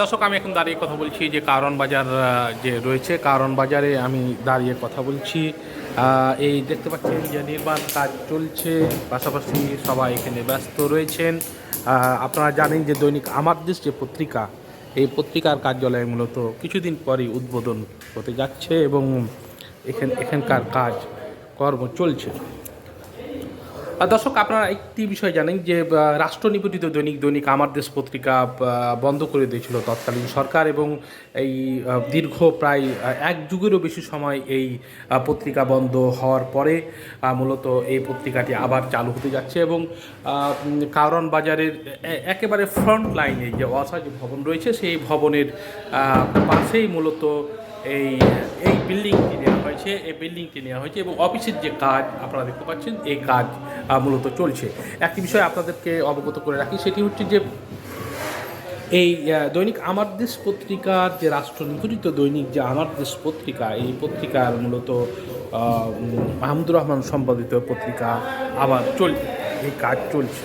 দর্শক, আমি এখন দাঁড়িয়ে কথা বলছি যে কারণ বাজার যে রয়েছে, কারণ বাজারে আমি দাঁড়িয়ে কথা বলছি। এই দেখতে পাচ্ছেন যে নির্মাণ কাজ চলছে, পাশাপাশি সবাই এখানে ব্যস্ত রয়েছেন। আপনারা জানেন যে দৈনিক আমার দেশ যে পত্রিকা, এই পত্রিকার কার্যালয়ে মূলত কিছুদিন পরই উদ্বোধন হতে যাচ্ছে এবং এখান, এখানকার কাজ কর্ম চলছে। দর্শক, আপনারা একটি বিষয় জানেন যে রাষ্ট্র নিবেদিত দৈনিক দৈনিক আমার দেশ পত্রিকা বন্ধ করে দিয়েছিল তৎকালীন সরকার এবং এই দীর্ঘ প্রায় এক যুগেরও বেশি সময় এই পত্রিকা বন্ধ হওয়ার পরে মূলত এই পত্রিকাটি আবার চালু হতে যাচ্ছে এবং কারণ বাজারের একেবারে ফ্রন্ট লাইনে যে যে ভবন রয়েছে, সেই ভবনের পাশেই মূলত এই এই বিল্ডিংটি নেওয়া হয়েছে, এই বিল্ডিংটি নেওয়া হয়েছে এবং অফিসের যে কাজ আপনারা দেখতে পাচ্ছেন, এই কাজ মূলত চলছে। একটি বিষয় আপনাদেরকে অবগত করে রাখি, সেটি হচ্ছে যে এই দৈনিক আমার দেশ পত্রিকার যে রাষ্ট্র নিবেদিত দৈনিক যে আমার দেশ পত্রিকা, এই পত্রিকার মূলত মাহমুদুর রহমান সম্পাদিত পত্রিকা আবার চল, এই কাজ চলছে।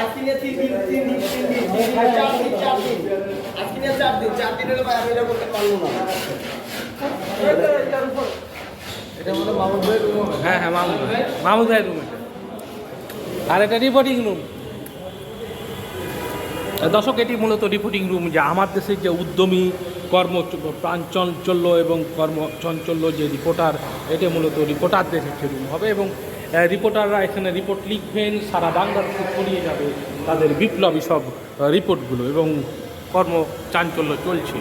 আজকে নিয়ে তিন দিন তিন দিন তিন দিন তিন দিন হ্যাঁ হ্যাঁ ভাই। ভাই রুম আর এটা রিপোর্টিং রুম দর্শক, এটি মূলত রিপোর্টিং রুম যে আমার দেশের যে উদ্যমী, কর্ম প্রাঞ্চঞ্চল্য এবং কর্ম চঞ্চল্য যে রিপোর্টার এটা মূলত রিপোর্টারদের একটি রুম হবে এবং রিপোর্টাররা এখানে রিপোর্ট লিখবেন, সারা বাংলাদেশে ছড়িয়ে যাবে। তাদের বিপ্লবী সব রিপোর্টগুলো এবং কর্ম চাঞ্চল্য চলছে।